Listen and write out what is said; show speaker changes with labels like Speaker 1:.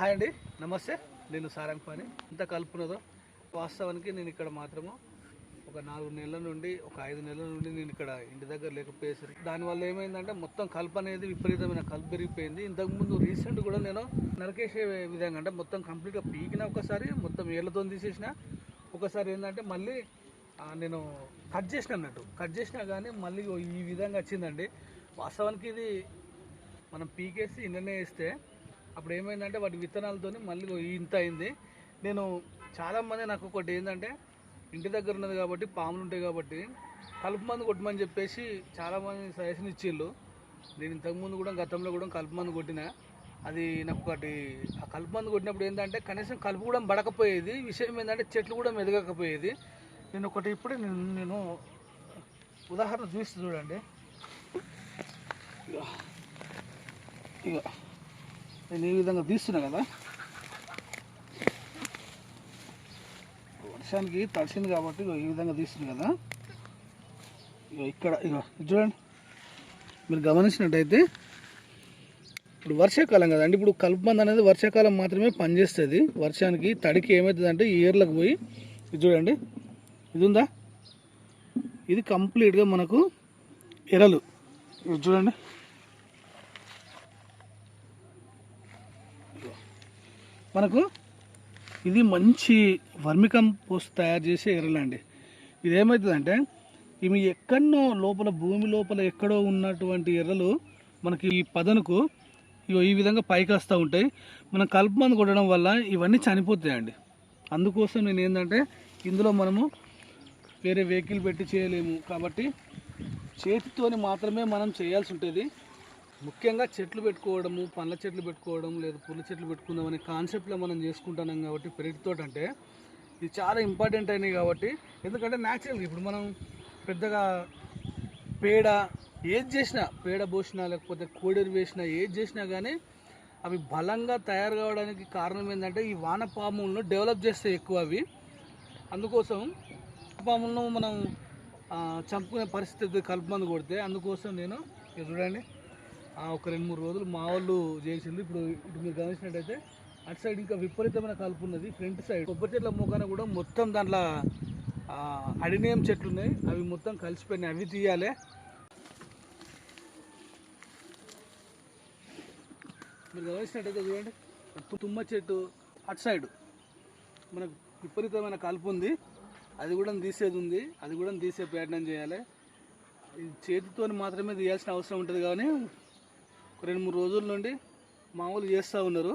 Speaker 1: Hi అండి. నమస్తే. నేను సారంగ్ పాని ఇంత కలుపునదో వాస్తవానికి నేను ఇక్కడ మాత్రము ఒక నాలుగు నెలల నుండి ఒక ఐదు నెలల నుండి నేను ఇక్కడ ఇంటి దగ్గర లేకపోయేసరికి దానివల్ల ఏమైందంటే మొత్తం కలుపు అనేది విపరీతమైన కలుపు పెరిగిపోయింది. ఇంతకుముందు రీసెంట్ కూడా నేను నరకేసే విధంగా అంటే మొత్తం కంప్లీట్గా పీకిన ఒకసారి మొత్తం ఏళ్ళతో తీసేసిన. ఒకసారి ఏంటంటే మళ్ళీ నేను కట్ చేసిన అన్నట్టు. కట్ చేసినా కానీ మళ్ళీ ఈ విధంగా వచ్చిందండి. వాస్తవానికి ఇది మనం పీకేసి ఇండనే వేస్తే అప్పుడు ఏమైందంటే వాటి విత్తనాలతోని మళ్ళీ ఇంత అయింది. నేను చాలామంది నాకు ఒకటి ఏంటంటే ఇంటి దగ్గర ఉన్నది కాబట్టి పాములు ఉంటాయి కాబట్టి కలుపు మందు కొట్టమని చెప్పేసి చాలామంది సజెషన్ ఇచ్చిళ్ళు. నేను ఇంతకుముందు కూడా గతంలో కూడా కలుపు మందు కొట్టిన. అది నాకు ఒకటి ఆ కలుపు మందు కొట్టినప్పుడు ఏంటంటే కనీసం కలుపు కూడా పడకపోయేది. విషయం ఏంటంటే చెట్లు కూడా మెదగకపోయేది. నేను ఒకటి ఇప్పుడే నేను నేను ఉదాహరణ చూసి చూడండి. ఇక నేను ఈ విధంగా తీస్తున్నా కదా. వర్షానికి తడిసింది కాబట్టి ఇగో ఈ విధంగా తీస్తుంది కదా. ఇగో ఇక్కడ ఇగో చూడండి. మీరు గమనించినట్టయితే ఇప్పుడు వర్షాకాలం కదండి ఇప్పుడు కలుపు మంద అనేది వర్షాకాలం మాత్రమే పనిచేస్తుంది. వర్షానికి తడికి ఏమవుతుందంటే ఈ పోయి ఇది చూడండి. ఇది ఉందా? ఇది కంప్లీట్గా మనకు ఎరలు. ఇది చూడండి. మనకు ఇది మంచి వర్మికం పోస్ట్ తయారు చేసే ఎరలండి ఇది ఏమవుతుందంటే ఇవి ఎక్కడో లోపల భూమి లోపల ఎక్కడో ఉన్నటువంటి ఎర్రలు మనకి ఈ పదనుకు ఇగో ఈ విధంగా పైకి వస్తూ ఉంటాయి. మనం కలుపు మందు కొట్టడం వల్ల ఇవన్నీ చనిపోతాయండి. అందుకోసం నేను ఏంటంటే ఇందులో మనము వేరే వెహికల్ పెట్టి చేయలేము. కాబట్టి చేతితోని మాత్రమే మనం చేయాల్సి ఉంటుంది. ముఖ్యంగా చెట్లు పెట్టుకోవడము పండ్ల చెట్లు పెట్టుకోవడం లేదా పూల చెట్లు పెట్టుకుందాం అనే కాన్సెప్ట్లో మనం చేసుకుంటున్నాం కాబట్టి పెరటితో అంటే ఇది చాలా ఇంపార్టెంట్ అయినాయి కాబట్టి. ఎందుకంటే న్యాచురల్గా ఇప్పుడు మనం పెద్దగా పేడ ఏది చేసినా పేడ పోసినా లేకపోతే కోడెరు వేసినా ఏది చేసినా కానీ అవి బలంగా తయారు కావడానికి కారణం ఏంటంటే ఈ వానపాములను డెవలప్ చేస్తాయి ఎక్కువ అవి. అందుకోసం పాములను మనం చంపుకునే పరిస్థితి కలుపుమంది కొడితే అందుకోసం నేను చూడండి. ఒక రెండు మూడు రోజులు మా వాళ్ళు చేసింది ఇప్పుడు ఇటు మీరు గమనించినట్టయితే అటు సైడ్ ఇంకా విపరీతమైన కలుపు ఉన్నది. ఫ్రంట్ సైడ్ కొబ్బరి చెట్ల మొక్కన కూడా మొత్తం దాంట్లో అడినేయం చెట్లు ఉన్నాయి. అవి మొత్తం కలిసిపోయినాయి. అవి తీయాలి. మీరు గమనించినట్టయితే చూడండి తుమ్మ చెట్టు అటు సైడ్ మనకు విపరీతమైన కలుపు ఉంది. అది కూడా తీసేది ఉంది. అది కూడా తీసే ప్రయత్నం చేయాలి. ఇది చేతితో మాత్రమే తీయాల్సిన అవసరం ఉంటుంది కానీ రెండు మూడు రోజుల నుండి మామూలు చేస్తూ ఉన్నారు.